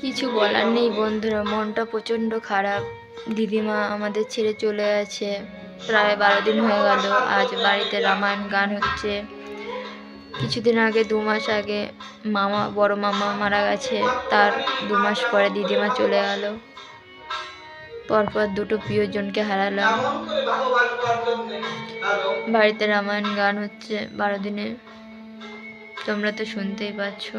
কিছু বলার নেই বন্ধুরা, মনটা প্রচণ্ড খারাপ। দিদিমা আমাদের ছেড়ে চলে আছে প্রায় বারো দিন হয়ে গেল, আজ বাড়িতে রামায়ণ গান হচ্ছে। কিছুদিন আগে, দু মাস আগে মামা, বড় মামা মারা গেছে। তার দু মাস পরে দিদিমা চলে গেল। পরপর দুটো প্রিয়জনকে হারালাম। বাড়িতে রামায়ণ গান হচ্ছে, বারো দিনে। তোমরা তো শুনতেই পাচ্ছ।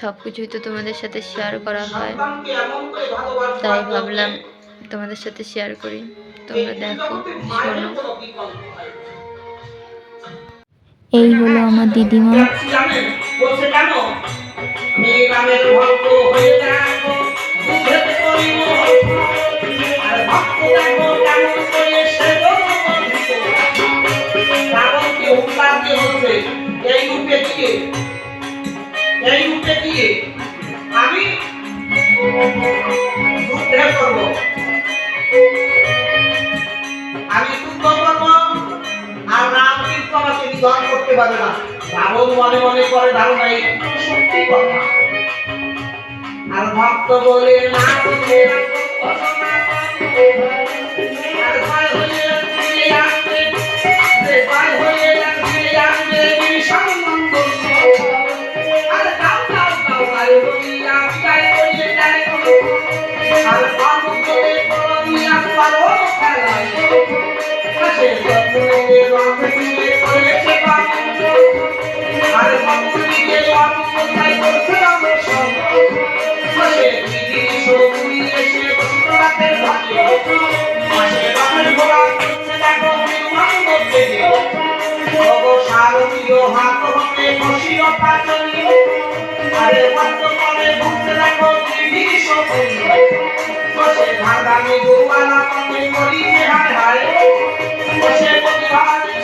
সব কিছুই তো তোমাদের সাথে শেয়ার করা হয়। তাই ভাবলাম তোমাদের সাথে শেয়ার করি। তোমরা দেখো শোনো। এই হলো আমার দিদিমা। পারে না। রাবণ মনে মনে করে ধারণা এই। সত্যি কথা। আর ভক্ত বলে। আর পাচনি। আরে ভক্ত করে হায় হায় বসে বসে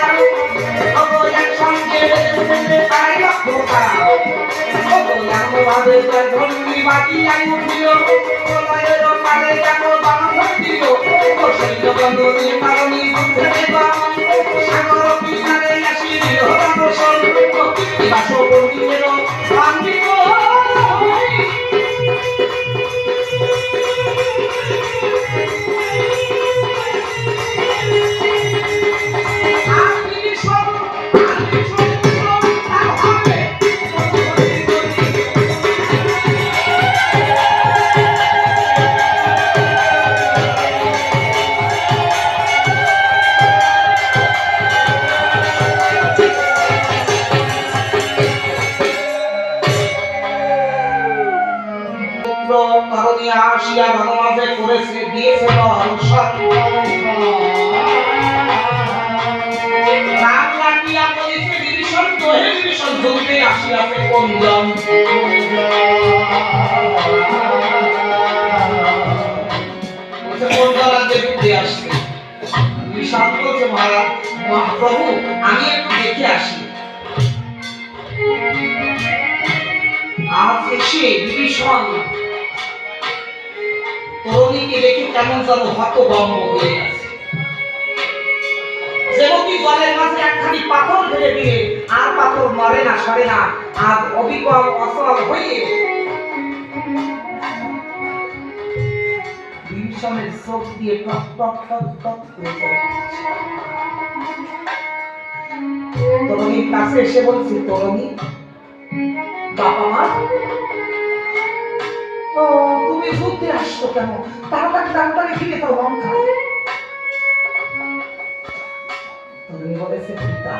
সাগর কিনারে আসি দিল রামসল বাস বন্দির বান্দিত মহাপ্রভু আমি এসে বিভীষণ তরুণীকে দেখে কেমন যেন হতভম্ব হয়ে গেছে যেমনটি জলের মাঝে একখানি পাথর ফেলে দিলে আর পাথর মরে না, সরে না আজ অবিকল অসল হয়ে বিভীষণের চোখ দিয়ে টক টক টক টক করে তরুণীর কাছে এসে বলছে, তরুণী, বাবা মা, ও, তুমি যুদ্ধে আসছো কেন? তাড়াতাড়ি ডাক্তারে ফিরে তো লঙ্কা। তুমি বলেছে পিতা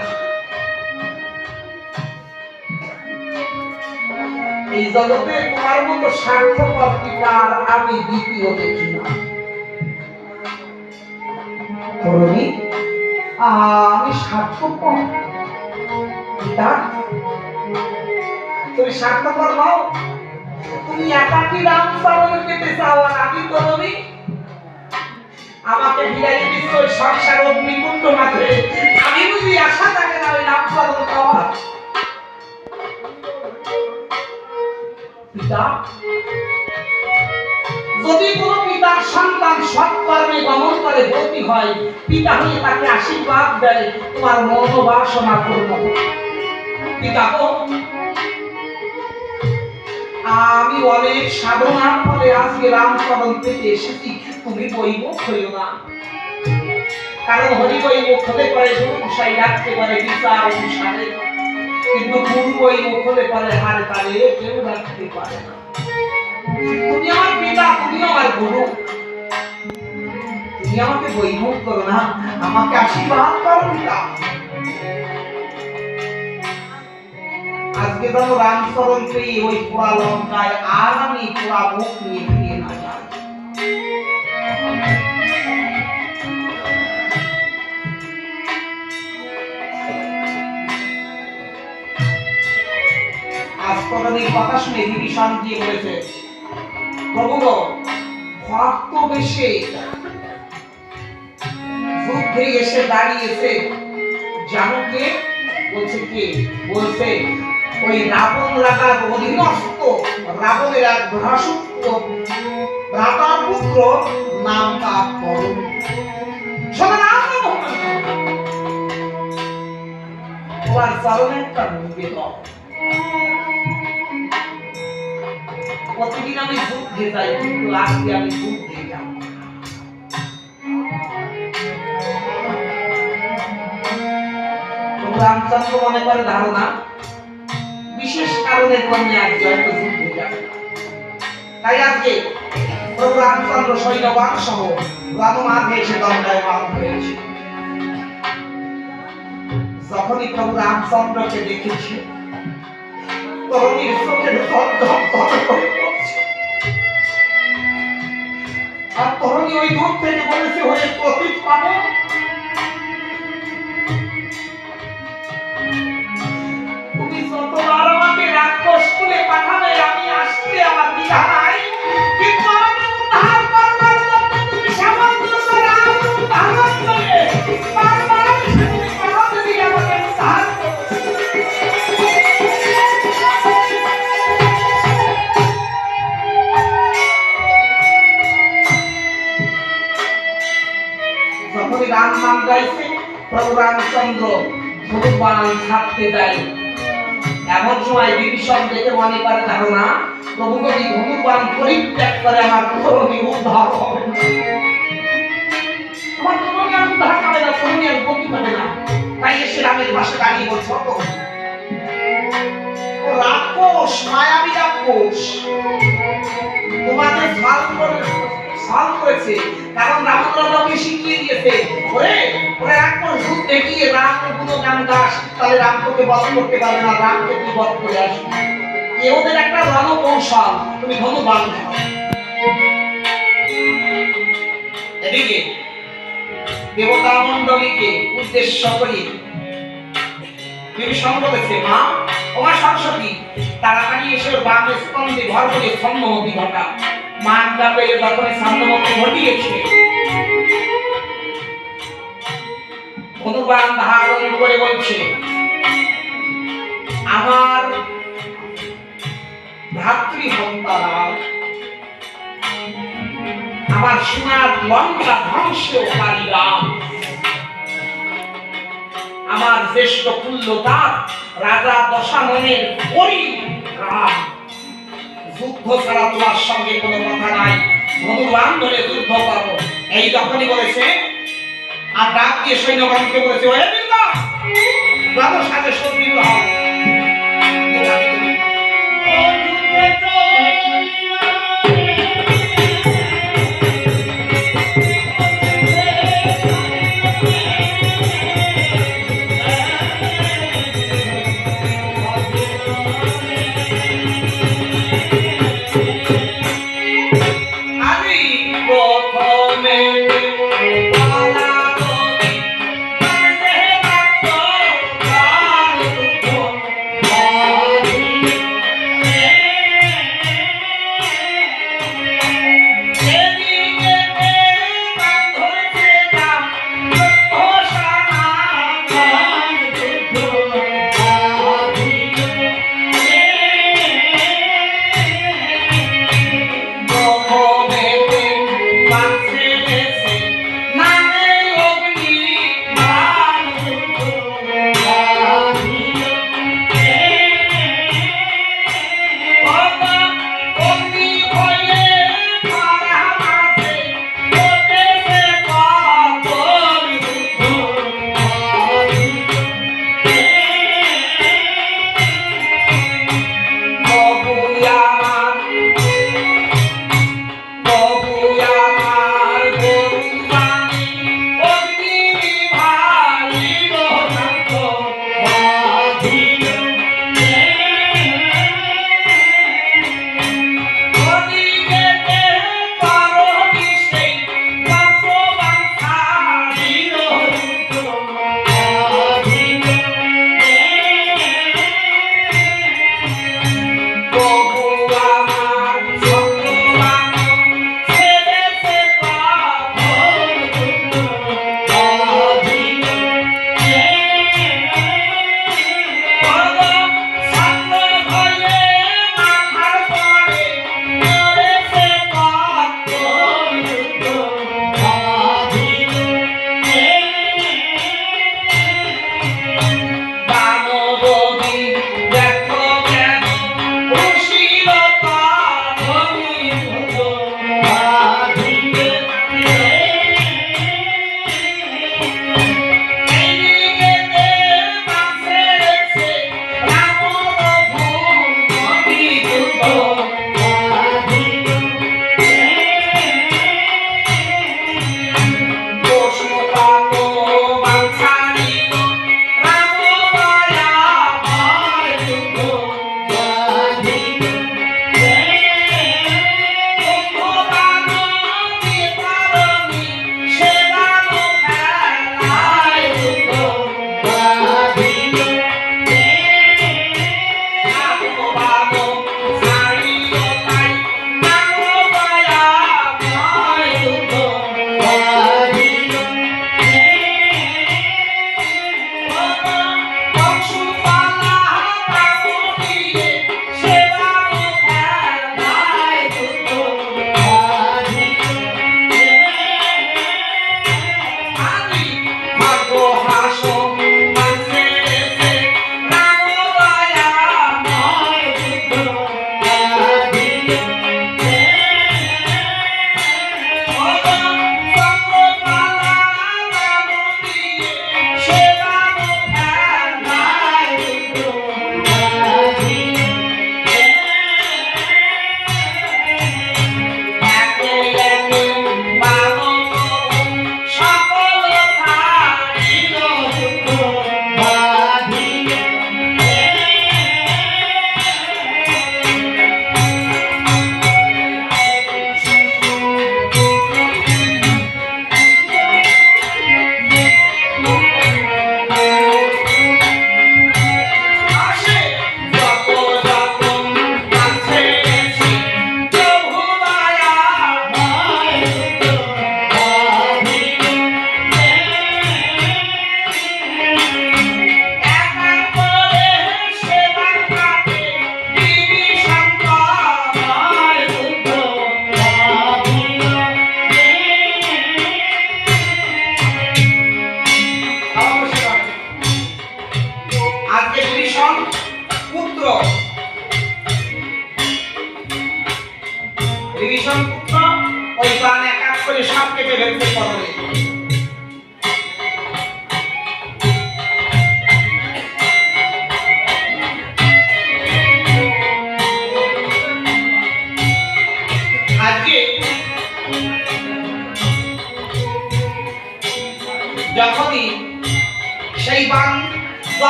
এই জগতে তোমার মতো স্বার্থপর আমি দ্বিতীয় দেখি না। তুমি স্বার্থপর হও তুমি একাকি রাম চরণ পেতে চাও আমি করণী। আমাকে বিদায় দিচ্ছ সংসার অগ্নিকুণ্ড মাঝে। আমি বুঝি আশা থাকে না ওই রাম চরণ পাওয়ার। যদি পিতার সন্তান সৎকর্মে গমন করে হয়, পিতা হয়ে তাকে আশীর্বাদ দেয়, তোমার মনোবাসনা পিতা আমি অনেক সাধনার ফলে আজকে রামচরণ থেকে এসেছি। তুমি বইমুখ হইও না। কারণ হরি বইমুখ হলে পরে গুরু গোসাই রাখতে পারে, বিচার অনুসারে। কিন্তু গুরু বইমুখ হলে পরে হারে তারে কেউ রাখতে পারে না। তুমি আমার পিতা তুমি আমার গুরু। তুমি আমাকে বইমুখ করো না, আমাকে আশীর্বাদ করো পিতা। আজকে যেন রামচরণ পেয়ে ওই পোড়া লঙ্কায় আর আমি পোড়া মুখ নিয়ে আস্তরণের কথা শুনে বিভীষণ গিয়ে বলেছে প্রভু ভক্ত বেশে যুদ্ধে এসে দাঁড়িয়েছে। জানো কে বলছে কে? বলছে, ওই রাবণ রাজার অধীনস্থ রাবণের এক ভ্রাসুত্ব ভ্রাতার পুত্র নাম তার করণ তোমার চরণের একটা নিবেদন প্রতিদিন আমি যুদ্ধে যাই, কিন্তু আজকে আমি যুদ্ধে যাব রামচন্দ্র মনে করে ধারণা, বিশেষ কারণে কন্যা আজকে হয়তো যুদ্ধে যাবে। তাই আজকে প্রভু রামচন্দ্র সৈন্যবান সহ রামমার্গে এসে দণ্ডায় মান হয়েছে যখনই প্রভু রামচন্দ্রকে দেখেছে তরুণীর চোখে ধপ ধপ ধপ করে আর তরুণী ওই দূর থেকে বলেছে হয়ে প্রতীক পাবো রামচন্দ্র ধনুবান ছাড়তে দেয় এমন সময় বিভীষণ দেখে মনে করে ধারণা প্রভু যদি ধনুবান পরিত্যাগ করে, আমার ধরণী উদ্ধার না। তাই এসে রাক্ষস মায়াবী রাক্ষস করে সাল করেছে। কারণ রামচন্দ্রকে শিখিয়ে দিয়েছে। ওরে ওরে রাক্ষস ভূত দেখিয়ে রাম গুণগান গাস তাহলে রাম তোকে বধ করতে পারবে না, রামকে তুই বধ করে আসবি। ওদের একটা রণকৌশল, তুমি ধনুবান খাও। এদিকে, দেবতা মণ্ডলীকে উদ্দেশ্য করে। বিভীষণ তাড়াতাড়ি এসে বাম স্তম্ভে ঘর করে ছন্নমতি ঘটা ঘটিয়েছে ধনুবান ধারণ করে বলছে, আমার ভ্রাতৃ সন্তানা আমার লঙ্কা রাম আমার জ্যেষ্ঠ কুল্লতার রাজা দশাননের পরি রাম যুদ্ধ ছাড়া তোমার সঙ্গে কোনো কথা নাই। ভগবান ধরে যুদ্ধ করব এই যখনই বলেছে আর ডাক দিয়ে সৈন্যগণকে বলেছে ওয়ে বীরগণ,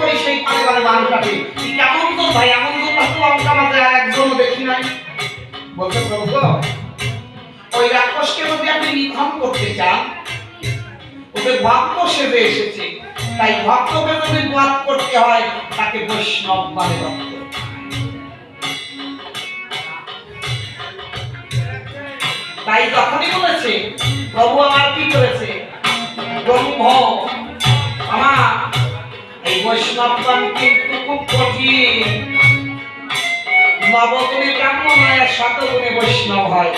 করি, সেই তো ভাই, এমন তো কত আর দেখি নাই। বলতে প্রভু, ওই রাক্ষসকে যদি আপনি নিধন করতে চান তাই ভক্তকে যদি করতে হয়, তাকে বৈষ্ণব মানে তাই তখনই বলেছে, প্রভু আমার কি করেছে? ব্রহ্ম, আমার এই বৈষ্ণবগণ কিন্তু খুব কঠিন। নবগুণে ব্রাহ্ম নয় আর শতগুণে বৈষ্ণব হয়?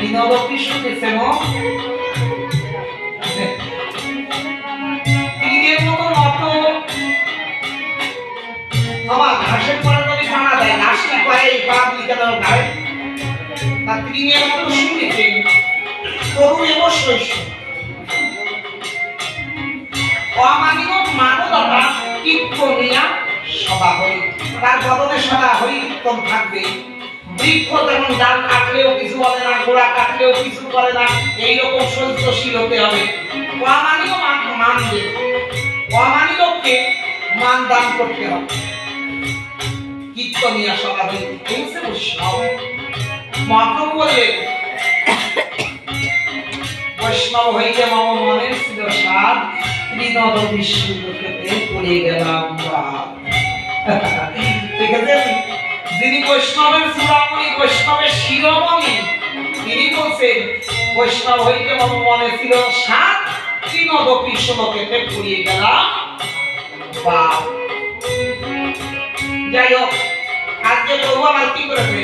বিনোদ কি শুনেছেন পরে যদি খানা দেয় পা দিকে দাও গায়ে তা তীরের মতো শুনেছেন? তরু অমানিক কীর্তনিয়া সভা হই তার বদলে সদা হই কীর্তন থাকবে। বৃক্ষ যেমন ডাল কাটলেও কিছু বলে না গোড়া কাটলেও কিছু করে না, এইরকম সহ্যশীল হতে হবে। অমানিক মান মান অমানিককে মান দান করতে হবে। কীর্তনিয়া সভা বৈষ্ণব হইতে মম মনের ছিল সাদ বিনোদ বিশ্বলোকেতে পড়ে গেলাম বাদ। দেখেছেন যিনি বৈষ্ণবের চূড়ামণি বৈষ্ণবের শিরোমণি, তিনি বলছেন, বৈষ্ণব হইতে মম মনে ছিল সাত বিনোদ বিশ্বলোকেতে পড়িয়ে গেলাম বাদ। যাই হোক, আজকে প্রভু আমার কি করেছে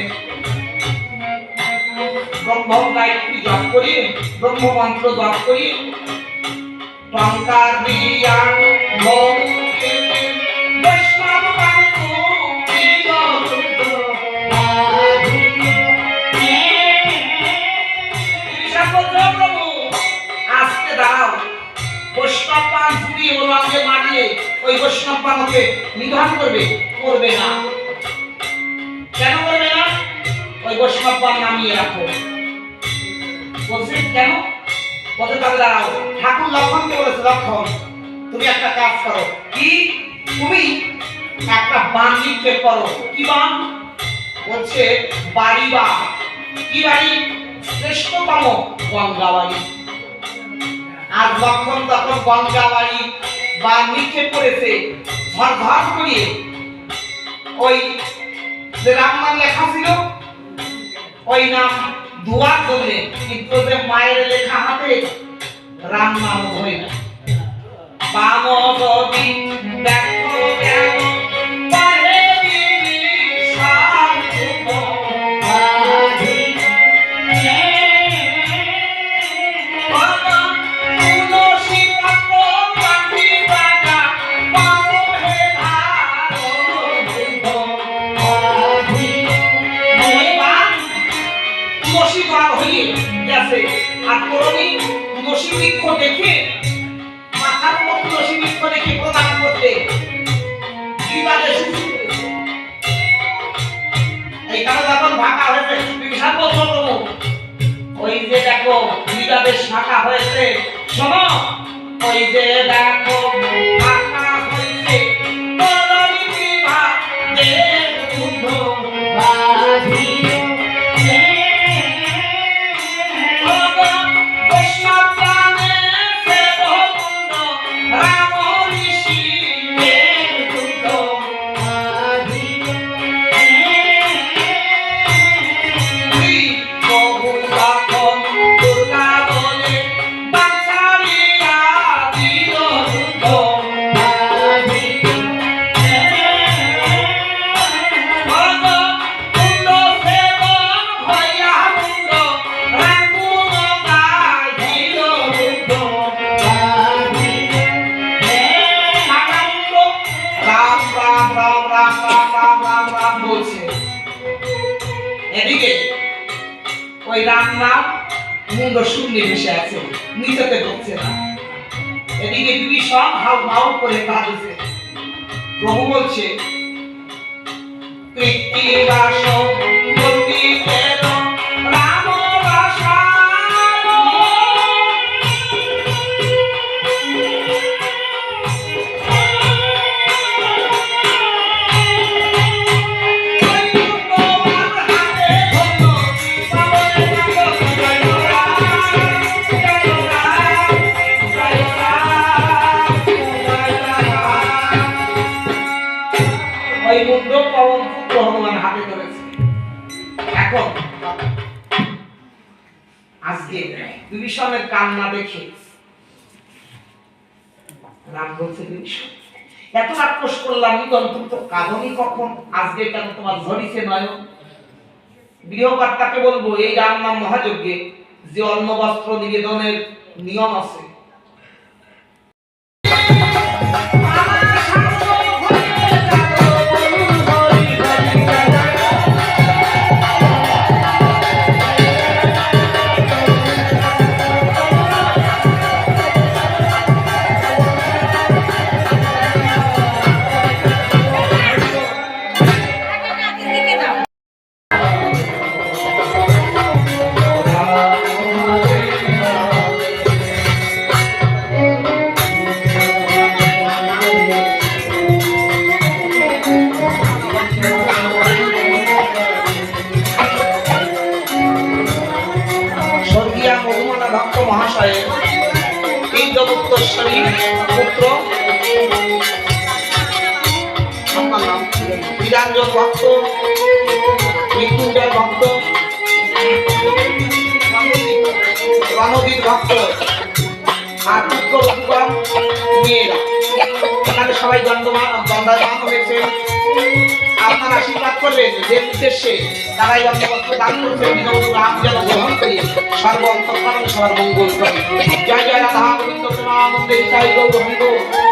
ব্রহ্ম গায়ত্রী জপ করি ব্রহ্ম মন্ত্র জপ করি টঙ্কার দিয়া মৌকে বৈষ্ণব বান্ধু আজকে দাও বৈষ্ণব ওই বৈষ্ণব পানকে নিধন করবে। লক্ষণ, তুমি একটা কাজ করো। কি? তুমি একটা বান নিক্ষেপ করো। কি বান? বলছে বাড়ি বা কি বাড়ি? শ্রেষ্ঠতম গঙ্গা বাড়ি আর লক্ষণ তখন গঙ্গা বাড়ি বা নিক্ষেপ করেছে ধর করিয়ে ওই যে রাম নাম লেখা ছিল, ওই নাম দুয়ার জন্যে কিন্তু মায়ের লেখা হাতে রাম নাম হয় না। বাম যদি দেখো এইখানে যখন ফাঁকা হয়েছে, বিশাল বছর ওই যে দেখো, দুইটা বেশ ফাঁকা হয়েছে। শোনো, ওই যে দেখো শূন্যে বসে আছে নিচেতে ঢুকছে না এদিকে বিভীষণ হাউ মাউ করে কাঁদছে প্রভু বলছে কৃত্তিবাস বন্দিতের রাম নিতন্ত কখন? তোমার নয়? গৃহকর্তাকে বলব, এই রাম নাম মহাযজ্ঞে যে অন্ন বস্ত্র নিবেদনের নিয়ম আছে ভক্ত। রণবীর ভক্ত। আর পুত্র বধূগণ মেয়েরা এখানে সবাই দণ্ডমান দণ্ডায়মান হয়েছে আপনারা আশীর্বাদ করবেন যে উদ্দেশ্যে তারা এই অন্তর্গত দান করছে বিনম্র রাম সর্ব অন্তঃকরণ সবার মঙ্গল করে জয় জয় রাধা গোবিন্দ প্রেমানন্দে গৌর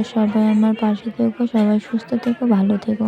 তোমরা সবাই আমার পাশে থেকো সবাই সুস্থ থেকো ভালো থেকো।